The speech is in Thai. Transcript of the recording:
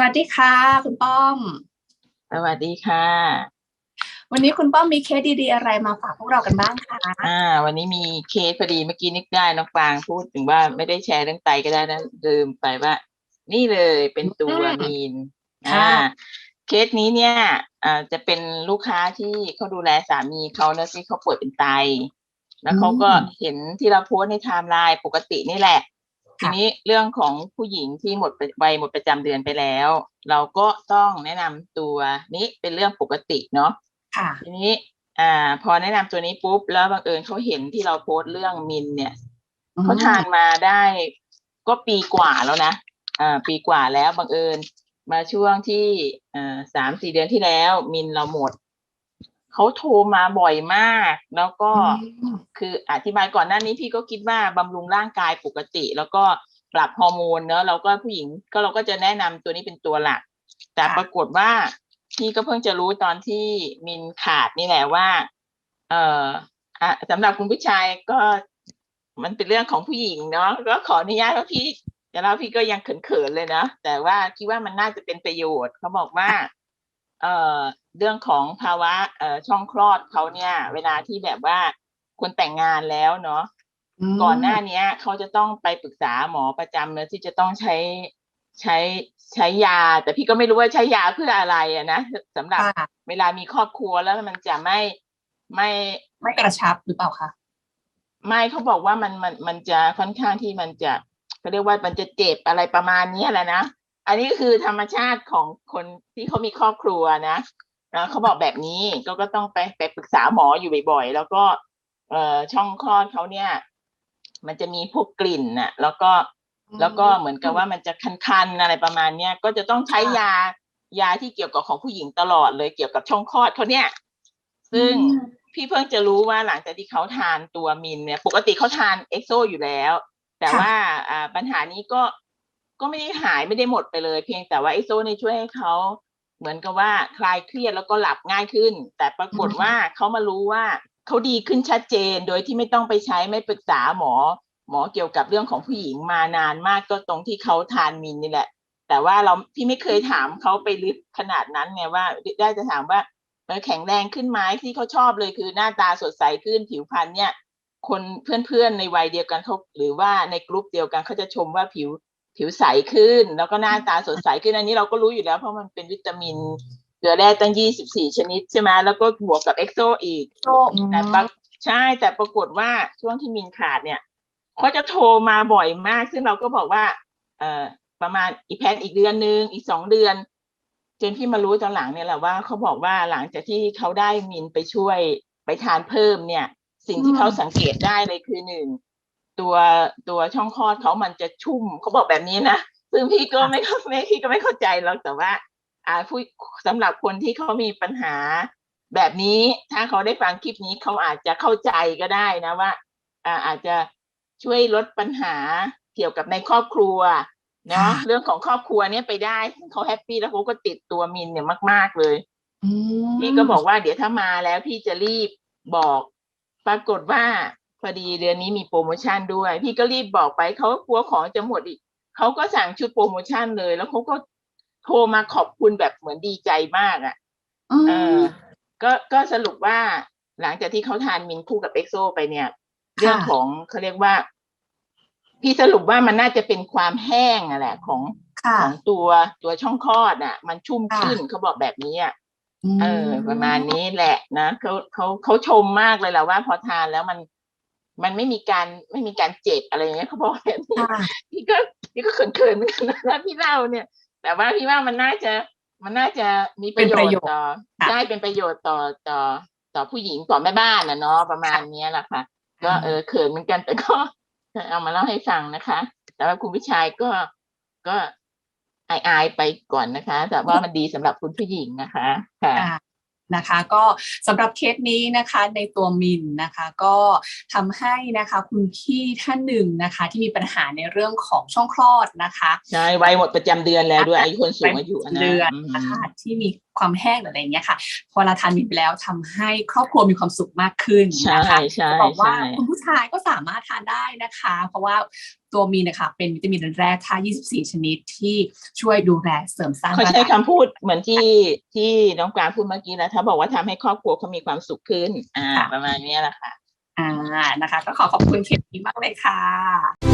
สวัสดีค่ะ คุณป้อม สวัสดีค่ะ วันนี้คุณป้อมมีเคสดีๆอะไรมาฝากพวกเรากันบ้างคะอ่า วันนี้มีเคสพอดีเมื่อกี้นึกได้น้องปางพูดถึงว่าไม่ได้แชร์เรื่องไตก็ได้นะลืมไปว่า นี่เลยเป็นตัวมีนอ่าเคสนี้เนี่ยอ่าจะเป็นลูกค้าที่เขาดูแลสามีเขานะที่เขาป่วยเป็นไต แล้วเขาก็เห็นที่เราโพสต์ในไทม์ไลน์ปกตินี่แหละ ทีนี้เรื่องของผู้หญิงที่หมดวัยหมดประจำเดือนไปแล้ว เราก็ต้องแนะนำตัวนี้เป็นเรื่องปกติเนาะค่ะทีนี้อ่า พอแนะนำตัวนี้ปุ๊บแล้วบังเอิญเขาเห็นที่เราโพสต์เรื่องมินเนี่ยเขาทานมาได้ก็ปีกว่าแล้วนะอ่าปีกว่าแล้วบังเอิญมาช่วงที่อ่าสามสี่เดือนที่แล้วมินเราหมด เขาโทรมาบ่อยมาก แล้วก็อืมคืออธิบายก่อนหน้านี้พี่ก็คิดว่าบำรุงร่างกายปกติ แล้วก็ปรับฮอร์โมนเนอะเราก็ผู้หญิงก็เราก็จะแนะนำตัวนี้เป็นตัวหลัก แต่ปรากฏว่าพี่ก็เพิ่งจะรู้ตอนที่มินขาดนี่แหละว่า เอ่ออะสำหรับคุณผู้ชายก็มันเป็นเรื่องของผู้หญิงเนาะก็ขออนุญาตว่าพี่แต่แล้วพี่ก็ยังเขินๆเลยนะแต่ว่าคิดว่ามันน่าจะเป็นประโยชน์เขาบอกว่าเอ่อ เรื่องของภาวะเอ่อช่องคลอดเขาเนี่ย เวลาที่แบบว่าคนแต่งงานแล้วเนาะมก่อนหน้าเนี้ยเขาจะต้องไปปรึกษาหมอประจำเลยที่จะต้องใช้ใช้ใช้ยา แต่พี่ก็ไม่รู้ว่าใช้ยาเพื่ออะไรอะนะสำหรับค่ะเวลามีครอบครัวแล้วมันจะไม่ไม่ไม่กระชับหรือเปล่าคะไม่เขาบอกว่ามันมันมันจะค่อนข้างที่มันจะเขาเรียกว่ามันจะเจ็บอะไรประมาณเนี้ยแหละนะอันนี้คือธรรมชาติของคนที่เขามีครอบครัวนะ นะเขาบอกแบบนี้ก็ก็ต้องไปไปปรึกษาหมออยู่บ่อยๆ แล้วก็เอ่อช่องคลอดเขาเนี่ย มันจะมีพวกกลิ่นน่ะ แล้วก็แล้วก็เหมือนกับว่ามันจะคันๆอะไรประมาณเนี้ยก็จะต้องใช้ยายาที่เกี่ยวกับของผู้หญิงตลอดเลยเกี่ยวกับช่องคลอดเขาเนี่ย ซึ่งอืมพี่เพิ่งจะรู้ว่าหลังจากที่เขาทานตัวมินเนี่ย ปกติเขาทานเอ็กโซอยู่แล้ว แต่ค่ะว่าอ่าปัญหานี้ก็ก็ไม่ได้หายไม่ได้หมดไปเลย เพียงแต่ว่าเอ็กโซเนี่ยช่วยให้เขา เหมือนกับว่าคลายเครียดแล้วก็หลับง่ายขึ้น แต่ปรากฏว่าเขามารู้ว่าเขาดีขึ้นชัดเจนโดยที่ไม่ต้องไปใช้ไม่ปรึกษาหมอ หมอเกี่ยวกับเรื่องของผู้หญิงมานานมากก็ตรงที่เขาทานมินนี่แหละ แต่ว่าเราพี่ไม่เคยถามเขาไปลึกขนาดนั้นไงว่า ได้จะถามว่าแข็งแรงขึ้นไหมที่เขาชอบเลยคือหน้าตาสดใสขึ้นผิวพรรณเนี่ยคนเพื่อนๆในวัยเดียวกันเขาหรือว่าในกลุ่มเดียวกันเขาจะชมว่าผิว ผิวใสขึ้น แล้วก็หน้าตาสดใสขึ้นอันนี้เราก็รู้อยู่แล้วเพราะมันเป็นวิตามินเกลือแร่ตั้ง24ชนิดใช่ไหมแล้วก็บวกกับเอ็กโซอีกโชคแต่ปรากใช่แต่ปรากฏว่าช่วงที่มินขาดเนี่ยเขาจะโทรมาบ่อยมาก ซึ่งเราก็บอกว่า เอ่อประมาณอีกแพนอีกเดือนนึงอีกสองเดือนจนพี่มารู้ตอนหลังเนี่ยแหละว่าเขาบอกว่าหลังจากที่เขาได้มินไปช่วยไปทานเพิ่มเนี่ย สิ่งที่เขาสังเกตได้เลยคือหนึ่ง ตัวตัวช่องคลอดเขามันจะชุ่มเขาบอกแบบนี้นะซึ่งพี่ก็ไม่เข้าไม่พี่ก็ไม่เข้าใจหรอกแต่ว่า อ่าผู้สำหรับคนที่เขามีปัญหาแบบนี้ถ้าเขาได้ฟังคลิปนี้เขาอาจจะเข้าใจก็ได้นะว่าอ่าอาจจะช่วยลดปัญหาเกี่ยวกับในครอบครัวเนาะเรื่องของครอบครัวเนี้ยไปได้เขาแฮปปี้แล้วเขาก็ติดตัวมินเนี่ยมาก ๆเลยอืมพี่ก็บอกว่าเดี๋ยวถ้ามาแล้วพี่จะรีบบอก ปรากฏว่า พอดีเดือนนี้มีโปรโมชั่นด้วย พี่ก็รีบบอกไปเขากลัวของจะหมดอีกเขาก็สั่งชุดโปรโมชั่นเลย แล้วเขาก็โทรมาขอบคุณแบบเหมือนดีใจมากอะอืเอมอก็ก็สรุปว่าหลังจากที่เขาทานมินคู่กับเอ็กโซไปเนี่ย เรื่องของเขาเรียกว่า พี่สรุปว่ามันน่าจะเป็นความแห้งอะแหละของค่ะของตัวตัวช่องคลอดอะ มันชุ่มค่ะขึ้นเขาบอกแบบนี้อะมเออ ประมาณนี้แหละนะเขาเขาเขาชมมากเลยแหละว่าพอทานแล้วมัน มันไม่มีการไม่มีการเจ็บอะไรอย่างเงี้ยเขาบอกแบบนี้ค่ะพี่ก็พี่ก็เขินๆเหมือนกันนะพี่เล่าเนี่ย แต่ว่าพี่ว่ามันน่าจะมันน่าจะมีประโยเป็นประชโยชน์น์ต่อค่ะได้เป็นประโยชน์ต่อต่อต่อผู้หญิงต่อแม่บ้านนะเนาะประมาณเนี้ยแหละค่ะ ก็เออเขินเหมือนกันแต่ก็เอามาเล่าให้ฟังนะคะ แต่ว่าคุณผู้ชายก็ก็อายอายๆไปก่อนนะคะ แต่ว่ามันดีสำหรับคุณผู้หญิงนะคะ ค่ะอ่า นะคะ ก็สำหรับเคสนี้นะคะในตัวมินนะคะ ก็ทำให้นะคะคุณพี่ท่านหนึ่งนะคะ ที่มีปัญหาในเรื่องของช่องคลอดนะคะใช่วัยหมดประจำเดือนแล้วด้วยอายุคนสูงอายุะนะเดือนมนะคะที่มี ความแห้งหรืออะไรอย่างเงี้ยค่ะ พอเราทานมินไปแล้วทำให้ครอบครัวมีความสุขมากขึ้นใช่นะคะใช่จะบอกว่าใช่คุณผู้ชายก็สามารถทานได้นะคะ เพราะว่าตัวมีนนะคะเป็นวิตามินแร่ธาตุ24 ชนิดที่ช่วยดูแลเสริมสร้างเขาร่างใช้กายคำพูดเหมือนที่ที่น้องกวางพูดเมื่อกี้แล้วถ้าบอกว่าทำให้ครอบครัวเขามีความสุขขึ้น อ่า ประมาณเนี้ยแหละค่ะ อ่านะคะ ก็ขอขอบคุณเคสนี้มากเลยค่ะ